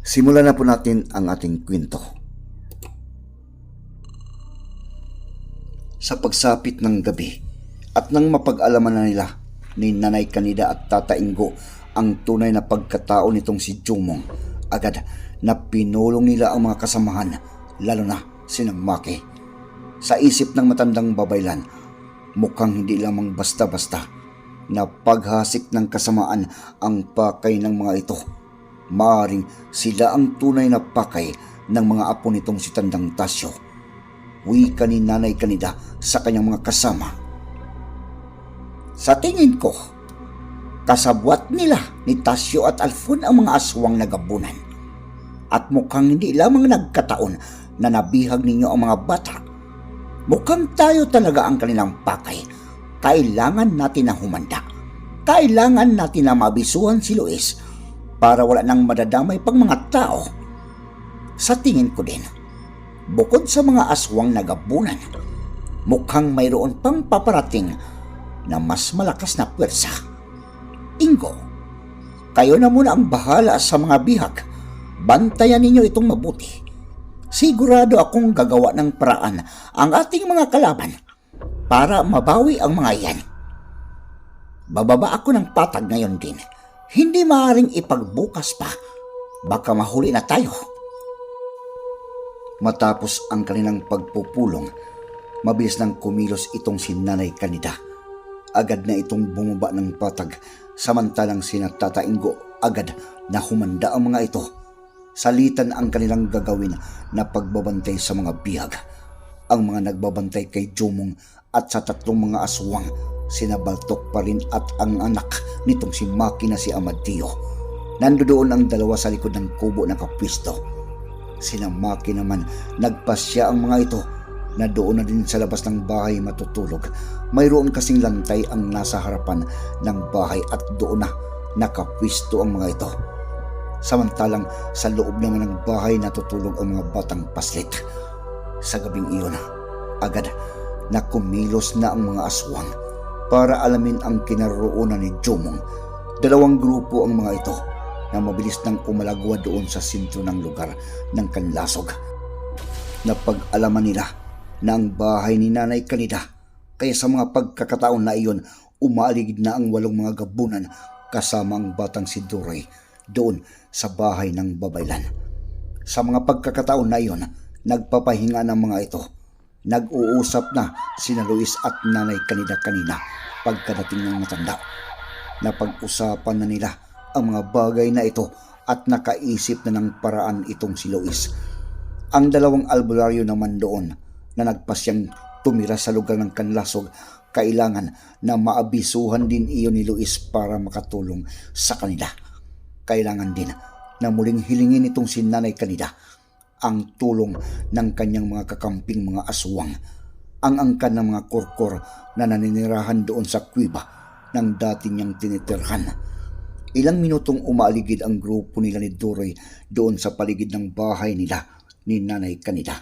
Simulan na po natin ang ating kwento. sa pagsapit ng gabi at nang mapag-alaman na nila ni Nanay Kanida at Tata Ingo ang tunay na pagkatao nitong si Jumong, agad na pinulong nila ang mga kasamahan, lalo na si Maki. Sa isip ng matandang babaylan, mukhang hindi lamang basta-basta na paghasik ng kasamaan ang pakay ng mga ito. Maaring sila ang tunay na pakay ng mga apo nitong si Tandang Tasyo wika ni Nanay Kanida sa kanyang mga kasama. Sa tingin ko, kasabwat nila ni Tasyo at Alfon ang mga aswang nagabunan. At mukhang hindi lamang nagkataon na nabihag ninyo ang mga bata. Mukhang tayo talaga ang kanilang pakay. Kailangan natin na humanda. Kailangan natin na mabisuhan si Luis para wala nang madadamay pang mga tao. Sa tingin ko din, bukod sa mga aswang nagabunan, mukhang mayroon pang paparating na mas malakas na pwersa. Ingo, kayo na muna ang bahala sa mga bihag. Bantayan ninyo itong mabuti. Sigurado akong gagawa ng paraan ang ating mga kalaban para mabawi ang mga yan. Bababa ako ng patag ngayon din. Hindi maaaring ipagbukas pa. Baka mahuli na tayo. Matapos ang kanilang pagpupulong, mabilis nang kumilos itong si Nanay Kanida. Agad na itong bumaba ng patag, samantalang sina Tata Ingo agad na humanda ang mga ito. Salitan ang kanilang gagawin na pagbabantay sa mga bihag. Ang mga nagbabantay kay Jumong at sa tatlong mga aswang, sina Baltok pa rin at ang anak nitong si Maki na si Amadeo. Nandoon ang dalawa sa likod ng kubo na kapwisto Sinamaki naman, nagpasya ang mga ito na doon na din sa labas ng bahay matutulog. Mayroon kasing lantay ang nasa harapan ng bahay at doon na nakapwisto ang mga ito. Samantalang sa loob naman ng bahay natutulog ang mga batang paslit. Sa gabing iyon, agad na kumilos na ang mga aswang para alamin ang kinaroonan ni Jomong. Dalawang grupo ang mga ito na mabilis nang umalagwa doon sa sentro ng lugar ng kanlasog. Napag-alaman nila na ang bahay ni Nanay Kanida kaya sa mga pagkakataon na iyon umaligid na ang walong mga gabunan kasama ang batang si Duroy doon sa bahay ng babaylan. Sa mga pagkakataon na iyon, nagpapahinga ng mga ito. Nag-uusap na sina Luis at Nanay Kanida kanina pagkadating ng matanda. Napag-usapan na nila ang mga bagay na ito at nakaisip na ng paraan itong si Luis. Ang dalawang albularyo naman doon na nagpasyang tumira sa lugar ng kanlasog kailangan na maabisuhan din iyon ni Luis para makatulong sa kanila. Kailangan din na muling hilingin itong si Nanay Kanida ang tulong ng kanyang mga kakamping mga aswang, ang angkan ng mga korkor na naninirahan doon sa kwiba ng dati niyang tinitirhan Ilang minutong umaligid ang grupo nila ni Duroy doon sa paligid ng bahay nila ni Nanay Kanida.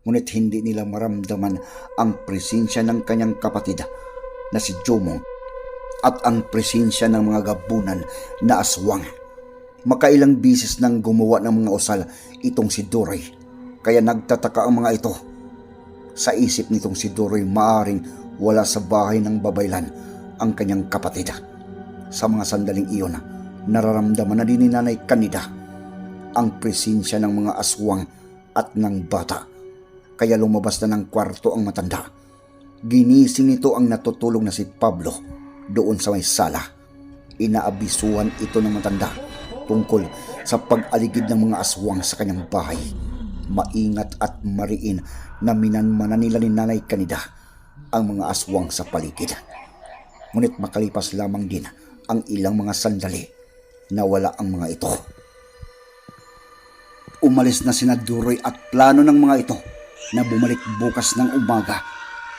Ngunit hindi nila maramdaman ang presensya ng kanyang kapatid na si Jomong at ang presensya ng mga gabunan na aswang. Makailang bisis nang gumawa ng mga usal itong si Duroy kaya nagtataka ang mga ito. Sa isip nitong si Duroy maaring wala sa bahay ng babaylan ang kanyang kapatid sa mga sandaling iyon, nararamdaman na din ni Nanay Kanida ang presensya ng mga aswang at ng bata. Kaya lumabas na ng kwarto ang matanda. Ginising nito ang natutulog na si Pablo doon sa may sala. Inaabisuhan ito ng matanda tungkol sa pag-aligid ng mga aswang sa kanyang bahay. Maingat at mariin na minanmanan nila ni Nanay Kanida ang mga aswang sa paligid. Ngunit makalipas lamang din ang ilang mga sandali na wala ang mga ito. Umalis na sina Duroy at plano ng mga ito na bumalik bukas ng umaga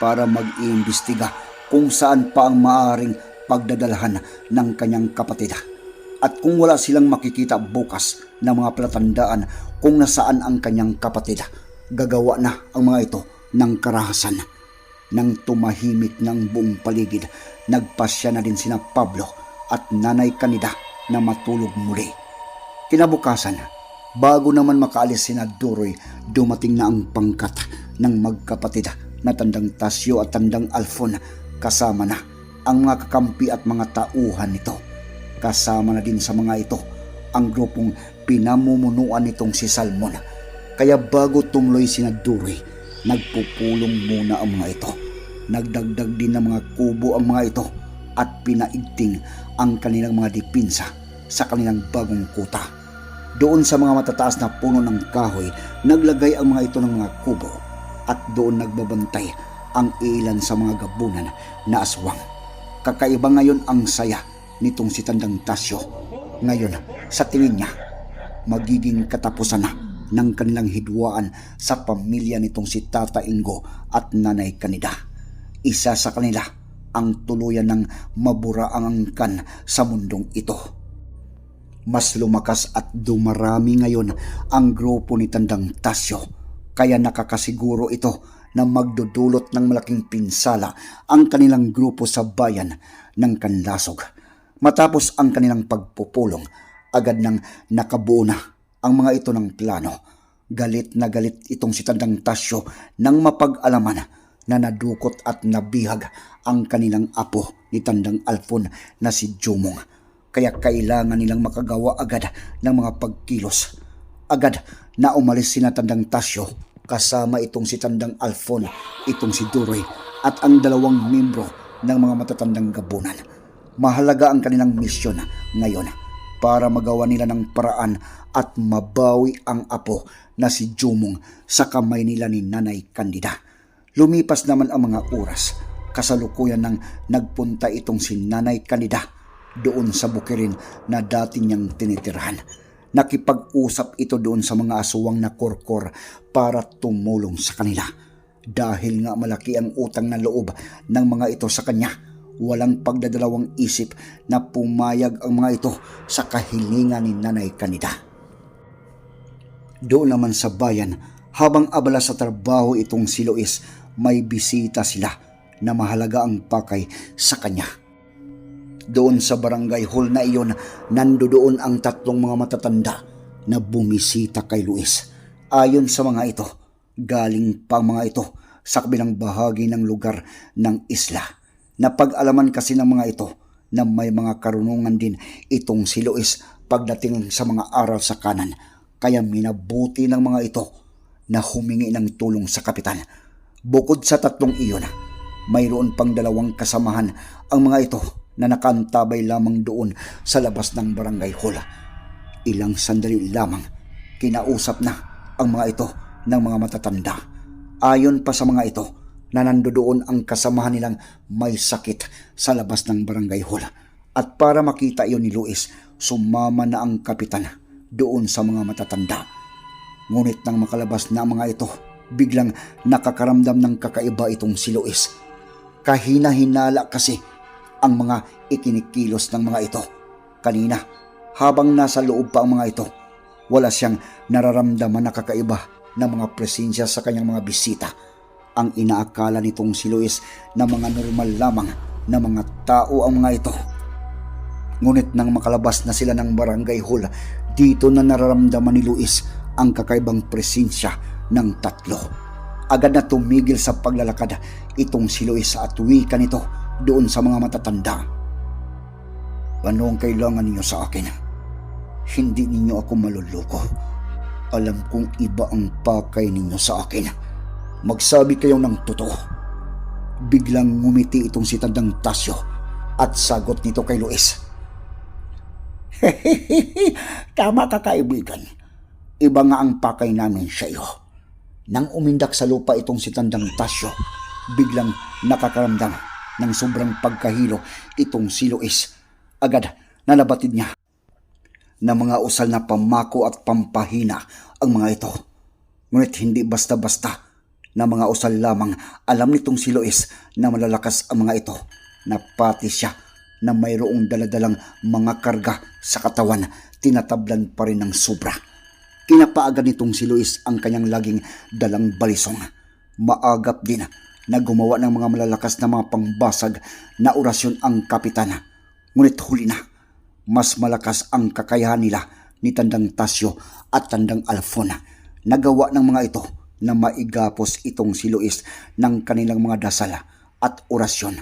para mag-iimbestiga kung saan pa ang maaaring pagdadalhan ng kanyang kapatid. At kung wala silang makikita bukas na mga palatandaan kung nasaan ang kanyang kapatid, gagawa na ang mga ito ng karahasan. Nang tumahimik ng buong paligid, nagpasya na din sina Pablo at Nanay Kanida na matulog muli. Kinabukasan, bago naman makaalis sina Duroy, dumating na ang pangkat ng magkapatid na tandang Tasyo at tandang Alfon kasama na ang mga kakampi at mga tauhan nito. Kasama na din sa mga ito ang grupong pinamumunuan nitong si Salmon. Kaya bago tumuloy sina Duroy, nagpupulong muna ang mga ito. Nagdagdag din ng mga kubo ang mga ito at pinaigting ang kanilang mga dipinsa sa kanilang bagong kuta. Doon sa mga matataas na puno ng kahoy, naglagay ang mga ito ng mga kubo at doon nagbabantay ang ilan sa mga gabunan na aswang. Kakaiba ngayon ang saya nitong si Tandang Tasyo. Ngayon, sa tingin niya, magiging katapusan na ng kanilang hidwaan sa pamilya nitong si Tata Ingo at Nanay Kanida. Isa sa kanila ang tuluyan ng maburaang angkan sa mundong ito. Mas lumakas at dumarami ngayon ang grupo ni Tandang Tasyo kaya nakakasiguro ito na magdudulot ng malaking pinsala ang kanilang grupo sa bayan ng Kanlasog. Matapos ang kanilang pagpupulong, agad nang nakabuo na ang mga ito ng plano. Galit na galit itong si Tandang Tasyo nang mapag-alaman na nadukot at nabihag ang kanilang apo ni Tandang Alfon na si Jumong. Kaya kailangan nilang makagawa agad ng mga pagkilos. Agad na umalis si Tandang Tasyo kasama itong si Tandang Alfon, itong si Duroy at ang dalawang membro ng mga matatandang gabunan. Mahalaga ang kanilang misyon ngayon para magawa nila ng paraan at mabawi ang apo na si Jumong sa kamay nila ni Nanay Candida. Lumipas naman ang mga oras. Kasalukuyan nang nagpunta itong si Nanay Candida doon sa bukirin na dati niyang tinitirahan. Nakipag-usap ito doon sa mga aswang na korkor para tumulong sa kanila. Dahil nga malaki ang utang na loob ng mga ito sa kanya, walang pagdadalawang isip na pumayag ang mga ito sa kahilingan ni Nanay Kanida. Doon naman sa bayan, habang abala sa trabaho itong si Luis, may bisita sila na mahalaga ang pakay sa kanya. Doon sa barangay hall na iyon, nandoon ang tatlong mga matatanda na bumisita kay Luis. Ayon sa mga ito, galing pa mga ito sa kabilang bahagi ng lugar ng isla. Napag-alaman kasi ng mga ito na may mga karunungan din itong si Luis pagdating sa mga aral sa kanan. Kaya minabuti ng mga ito na humingi ng tulong sa kapitan. Bukod sa tatlong iyon, mayroon pang dalawang kasamahan ang mga ito na nakantabay lamang doon sa labas ng barangay hall. Ilang sandali lamang, kinausap na ang mga ito ng mga matatanda. Ayon pa sa mga ito, na nandoon ang kasamahan nilang may sakit sa labas ng barangay hall. At para makita iyon ni Luis, sumama na ang kapitan doon sa mga matatanda. Ngunit nang makalabas na ang mga ito, biglang nakakaramdam ng kakaiba itong si Luis. Kahina-hinala kasi ang mga ikinikilos ng mga ito. Kanina, habang nasa loob pa ang mga ito, wala siyang nararamdaman na kakaiba ng mga presensya sa kanyang mga bisita. Ang inaakala nitong si Luis na mga normal lamang na mga tao ang mga ito. Ngunit nang makalabas na sila ng barangay hall, dito na nararamdaman ni Luis ang kakaibang presensya ng tatlo. Agad na tumigil sa paglalakad itong si Luis at wika nito doon sa mga matatanda. Ano ang kailangan ninyo sa akin? Hindi ninyo ako maluloko. Alam kong iba ang pakay ninyo sa akin. Magsabi kayo ng totoo. Biglang ngumiti itong si Tandang Tasyo at sagot nito kay Luis. Tama ka kaibigan. Iba nga ang pakay namin sa iyo. Nang umindak sa lupa itong si Tandang Tasyo, biglang nakakaramdam ng sobrang pagkahilo itong si Luis. Agad nalabatid niya na mga usal na pamako at pampahina ang mga ito. Ngunit hindi basta-basta na mga usal lamang alam nitong si Luis na malalakas ang mga ito na pati siya na mayroong daladalang mga karga sa katawan tinatablan pa rin ng sobra. Kinapaagad nitong si Luis ang kanyang laging dalang balisong. Maagap din na gumawa ng mga malalakas na mga pangbasag na orasyon ang kapitan. Ngunit huli na, mas malakas ang kakayahan nila ni Tandang Tasyo at Tandang Alfon. Nagawa ng mga ito na maigapos itong si Luis ng kanilang mga dasal at orasyon.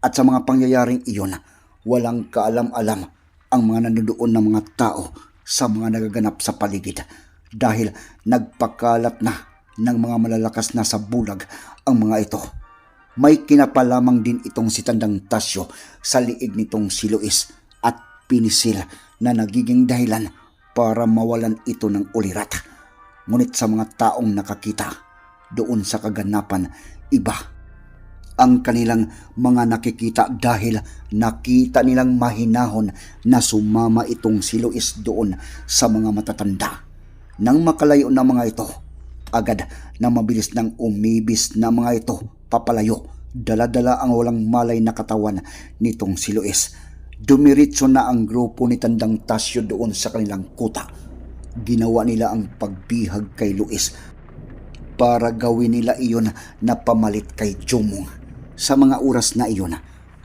At sa mga pangyayaring iyon, walang kaalam-alam ang mga nanonood ng mga tao sa mga nagaganap sa paligid dahil nagpakalat na ng mga malalakas na sa bulag ang mga ito. May kinapalamang din itong si Tandang Tasyo sa liig nitong si Luis at pinisil na nagiging dahilan para mawalan ito ng ulirat. Ngunit sa mga taong nakakita doon sa kaganapan, iba ang kanilang mga nakikita dahil nakita nilang mahinahon na sumama itong si Luis doon sa mga matatanda. Nang makalayo na mga ito, agad na mabilis nang umibis na mga ito papalayo. Dala-dala ang walang malay na katawan nitong si Luis. Dumiritso na ang grupo ni Tandang Tasyo doon sa kanilang kuta. Ginawa nila ang pagbihag kay Luis para gawin nila iyon na pamalit kay Jumong. Sa mga oras na iyon,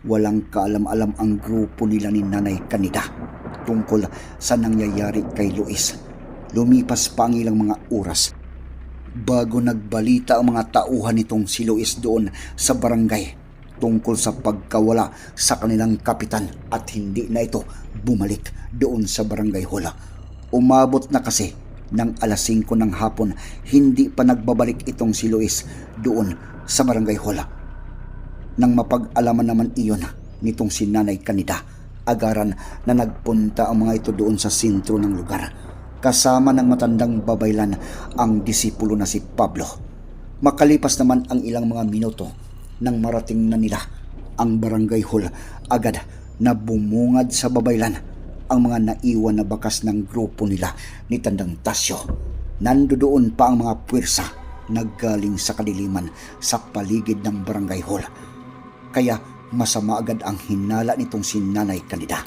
walang kaalam-alam ang grupo nila ni Nanay Kanida tungkol sa nangyayari kay Luis. Lumipas pa ang ilang mga oras bago nagbalita ang mga tauhan nitong si Luis doon sa barangay tungkol sa pagkawala sa kanilang kapitan at hindi na ito bumalik doon sa barangay hall. Umabot na kasi ng alas 5 ng hapon, hindi pa nagbabalik itong si Luis doon sa barangay hall. Nang mapag-alaman naman iyon nitong si Nanay Kanida, agaran na nagpunta ang mga ito doon sa sentro ng lugar. Kasama ng matandang babaylan ang disipulo na si Pablo. Makalipas naman ang ilang mga minuto nang marating na nila ang barangay hall, agad na bumungad sa babaylan ang mga naiwan na bakas ng grupo nila ni Tandang Tasyo. Nandoon pa ang mga puwersa naggaling sa kadiliman sa paligid ng barangay hall. Kaya masama agad ang hinala nitong si Nanay Kanida.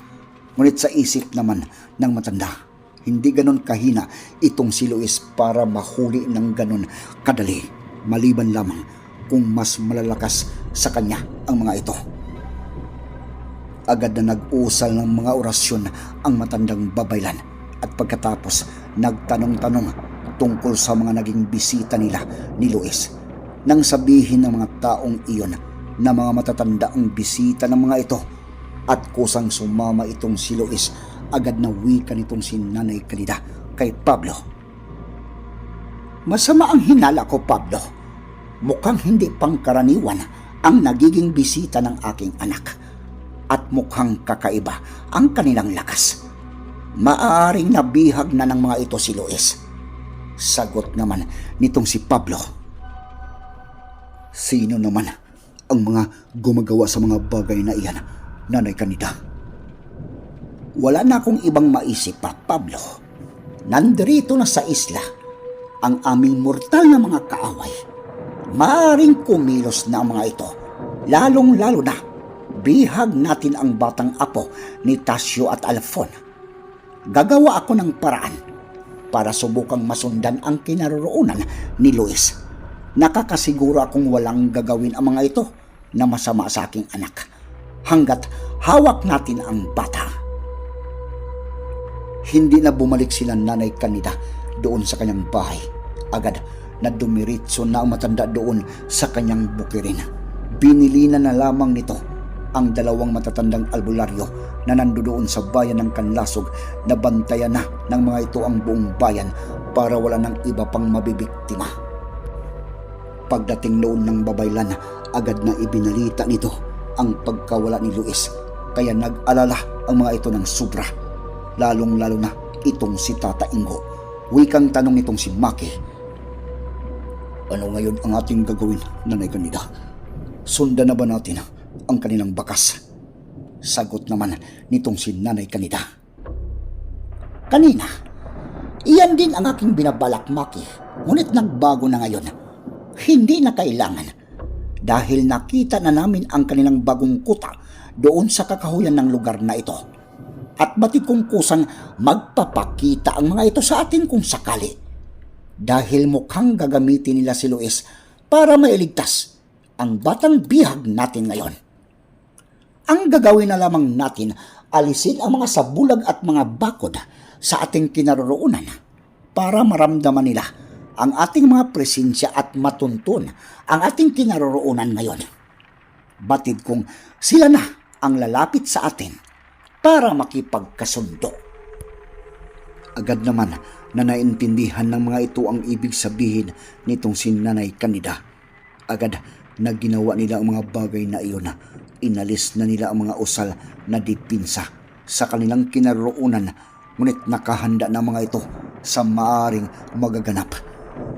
Ngunit sa isip naman ng matanda, hindi ganon kahina itong si Luis para mahuli ng ganon kadali. Maliban lamang kung mas malalakas sa kanya ang mga ito. Agad na nag-usal ng mga orasyon ang matandang babaylan at pagkatapos nagtanong-tanong tungkol sa mga naging bisita nila ni Luis. Nang sabihin ng mga taong iyon na mga matatanda ang bisita ng mga ito at kusang sumama itong si Luis, agad na wika nitong si Nanay Kalida kay Pablo. Masama ang hinala ko, Pablo. Mukhang hindi pangkaraniwan ang nagiging bisita ng aking anak at mukhang kakaiba ang kanilang lakas. Maaaring nabihag na ng mga ito si Luis. Sagot naman nitong si Pablo. Sino naman ang mga gumagawa sa mga bagay na iyan, Nanay Kanida? Wala na akong ibang maisip pa, Pablo. Nandirito na sa isla ang aming mortal na mga kaaway. Maaring kumilos na ang mga ito, lalong-lalo na bihag natin ang batang apo ni Tasyo at Alfon. Gagawa ako ng paraan para subukang masundan ang kinaroroonan ni Luis. Nakakasiguro akong walang gagawin ang mga ito na masama sa aking anak hanggat hawak natin ang bata. Hindi na bumalik sila nanay kanida doon sa kanyang bahay. Agad na dumiritso na ang matanda doon sa kanyang bukirin. Binilinan na lamang nito ang dalawang matatandang albularyo na nandoon sa bayan ng Kanlasog na bantayan na ng mga ito ang buong bayan para wala ng iba pang mabibiktima. Pagdating noon ng babaylan, agad na ibinalita nito ang pagkawala ni Luis. Kaya nag-alala ang mga ito ng sobra. Lalong-lalo na itong si Tata Ingo. Wikang tanong nitong si Maki. Ano ngayon ang ating gagawin, Nanay Kanida? Sundan na ba natin ang kanilang bakas? Sagot naman nitong si Nanay Kanida. Kanina, iyan din ang aking binabalak, Maki. Ngunit nagbago na ngayon. Hindi na kailangan. Dahil nakita na namin ang kanilang bagong kuta doon sa kakahuyan ng lugar na ito. At batik kong kusang magpapakita ang mga ito sa atin kung sakali. Dahil mukhang gagamitin nila si Luis para mailigtas ang batang bihag natin ngayon. Ang gagawin na lamang natin, alisin ang mga sabulag at mga bakod sa ating kinaroroonan para maramdaman nila ang ating mga presensya at matuntun ang ating kinaroroonan ngayon. Batid kong sila na ang lalapit sa atin para makipagkasundo. Agad naman na naintindihan ng mga ito ang ibig sabihin nitong si Nanay Kanida. Agad na ginawa nila ang mga bagay na iyon. Inalis na nila ang mga usal na dipinsa sa kanilang kinaroonan ngunit nakahanda na mga ito sa maaring magaganap.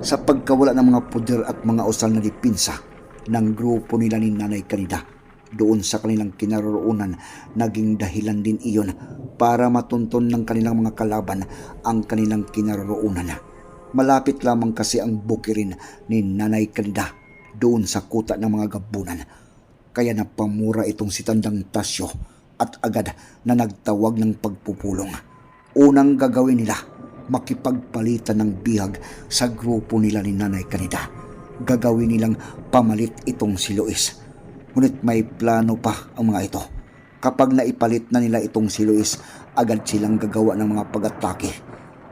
Sa pagkawala ng mga puder at mga usal na dipinsa ng grupo nila ni Nanay Kanida doon sa kanilang kinaroroonan naging dahilan din iyon para matunton ng kanilang mga kalaban ang kanilang kinaroroonan. Malapit lamang kasi ang bukirin ni Nanay Kanida doon sa kuta ng mga gabunan. Kaya napamura itong si Tandang Tasyo at agad na nagtawag ng pagpupulong. Unang gagawin nila, makipagpalitan ng bihag sa grupo nila ni Nanay Kanida. Gagawin nilang pamalit itong si Luis. Ngunit may plano pa ang mga ito. Kapag naipalit na nila itong si Luis, agad silang gagawa ng mga pag-atake.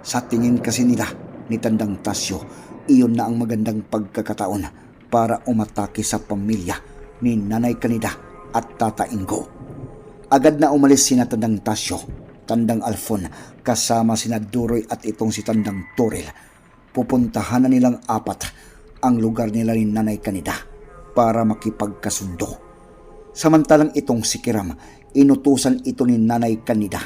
Sa tingin kasi nila ni Tandang Tasyo, iyon na ang magandang pagkakataon para umatake sa pamilya ni Nanay Kanida at Tata Ingo. Agad na umalis sina Tandang Tasyo, Tandang Alfon, kasama sina Duroy at itong si Tandang Toril. Pupuntahan na nilang apat ang lugar nila ni Nanay Kanida para makipagkasundo. Samantalang itong si Kiram, inutusan ito ni Nanay Kanida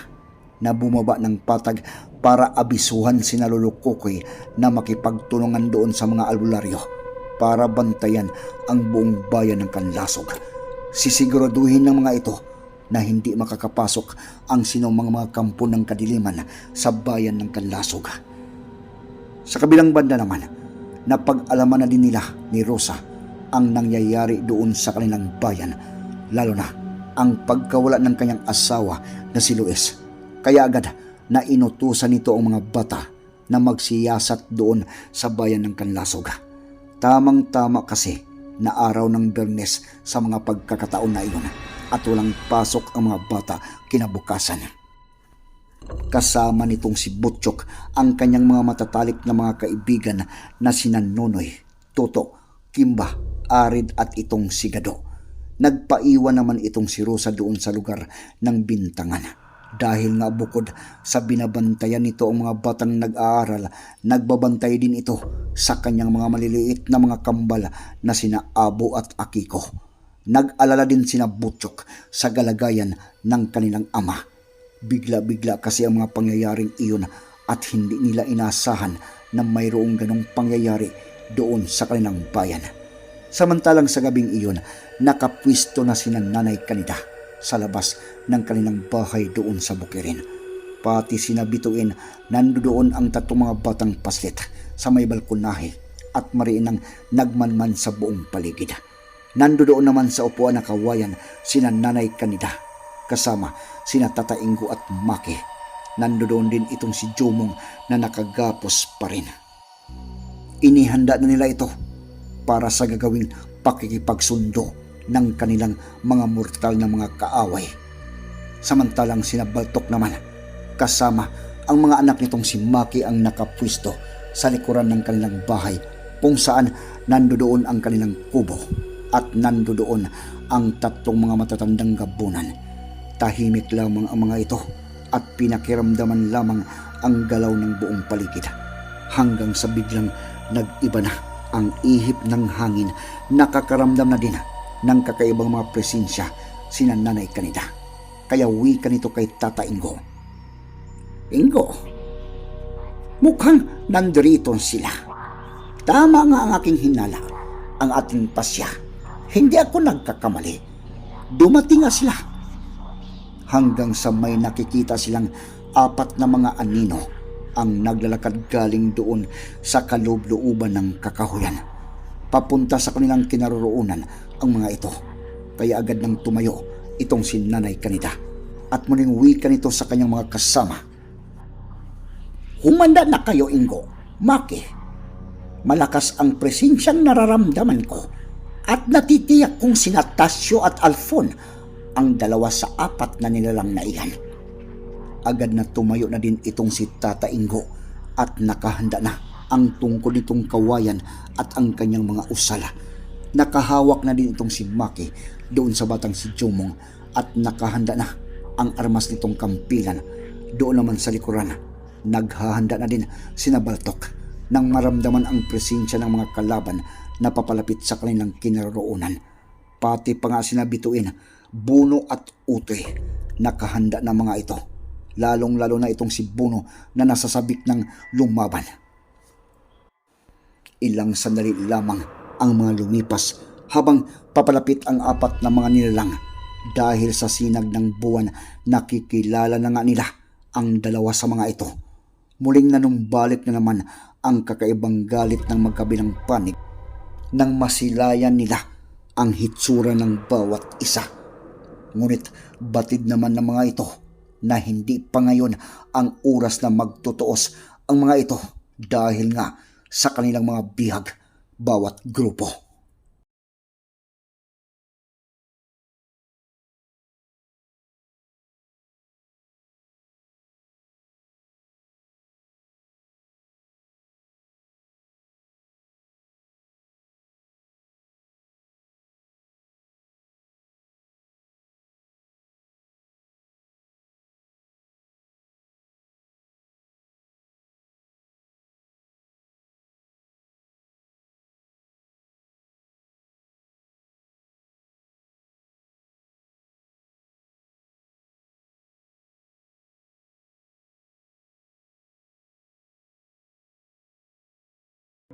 na bumaba ng patag para abisuhan si Nalulukukoy na makipagtulungan doon sa mga albularyo para bantayan ang buong bayan ng Kanlasog. Sisiguraduhin ng mga ito na hindi makakapasok ang sinumang mga kampo ng kadiliman sa bayan ng Kanlasog. Sa kabilang banda naman, napag-alaman na din nila ni Rosa ang nangyayari doon sa kanilang bayan, lalo na ang pagkawala ng kanyang asawa na si Luis. Kaya agad na inutusan nito ang mga bata na magsiyasat doon sa bayan ng Kanlasog. Tamang-tama kasi na araw ng bernes sa mga pagkakataon na iyon at walang pasok ang mga bata kinabukasan. Kasama nitong si Butchok ang kanyang mga matatalik na mga kaibigan na sina Nonoy, Toto, Kimba, Arid at itong si Gado. Nagpaiwan naman itong si Rosa doon sa lugar ng bintangan. Dahil nga bukod sa binabantayan nito ang mga batang nag-aaral, nagbabantay din ito sa kanyang mga maliliit na mga kambal na sina Abo at Akiko. Nag-alala din sina Butchok sa galagayan ng kanilang ama. Bigla-bigla kasi ang mga pangyayaring iyon at hindi nila inasahan na mayroong ganong pangyayari doon sa kanilang bayan. Samantalang sa gabing iyon, nakapwisto na sina Nanay Kanida sa labas ng kanilang bahay doon sa Bukirin. Pati sinabituin, nandoon ang tatlong mga batang paslit sa may balkonahe at mariin ang nagmanman sa buong paligid. Nandoon naman sa upuan na kawayan sina Nanay Kanida kasama sina Tata Ingo at Maki. Nandoon din itong si Jomong na nakagapos pa rin. Inihanda na nila ito para sa gagawing pakikipagsundo ng kanilang mga mortal na mga kaaway. Samantalang sinabaltok naman kasama ang mga anak nitong si Maki ang nakapwisto sa likuran ng kanilang bahay kung saan nandoon ang kanilang kubo at nandoon ang tatlong mga matatandang gabunan. Tahimik lamang ang mga ito at pinakiramdaman lamang ang galaw ng buong paligid. hanggang sa biglang nag-iba na ang ihip ng hangin nakakaramdam na din ng kakaibang mga presensya sina Nanay Kanida. Kaya wika nito kay Tata Ingo. Ingo, mukhang nandito sila. Tama nga ang aking hinala, ang ating pasya. Hindi ako nagkakamali. Dumating nga sila. Hanggang sa may nakikita silang apat na mga anino ang naglalakad galing doon sa kaloob-looban ng kakahuyan. Papunta sa kanilang kinaroroonan ang mga ito. Kaya agad nang tumayo itong si Nanay Kanida at muling wika nito sa kanyang mga kasama. Humanda na kayo, Ingo. Maki, malakas ang presensyang nararamdaman ko at natitiyak kong sina Tasyo at Alfon ang dalawa sa apat na nilalang na iyan. Agad na tumayo na din itong si Tata Ingo at nakahanda na ang tungkol nitong kawayan at ang kanyang mga usala. Nakahawak na din itong si Maki doon sa batang si Jomong at nakahanda na ang armas nitong kampilan. Doon naman sa likuran, naghahanda na din si Nabaltok nang maramdaman ang presensya ng mga kalaban na papalapit sa kanilang kinaroroonan. Pati pa nga sinabituin, Buno at Utoy, nakahanda na mga ito. Lalong-lalo na itong si Buno na nasasabik ng lumaban. Ilang sandali lamang ang mga lumipas habang papalapit ang apat na mga nilalang. Dahil sa sinag ng buwan, nakikilala na nga nila ang dalawa sa mga ito. Muling nanumbalik na naman ang kakaibang galit ng magkabilang panig nang masilayan nila ang hitsura ng bawat isa. Ngunit batid naman ng mga ito na hindi pa ngayon ang oras na magtutuos ang mga ito dahil nga sa kanilang mga bihag bawat grupo.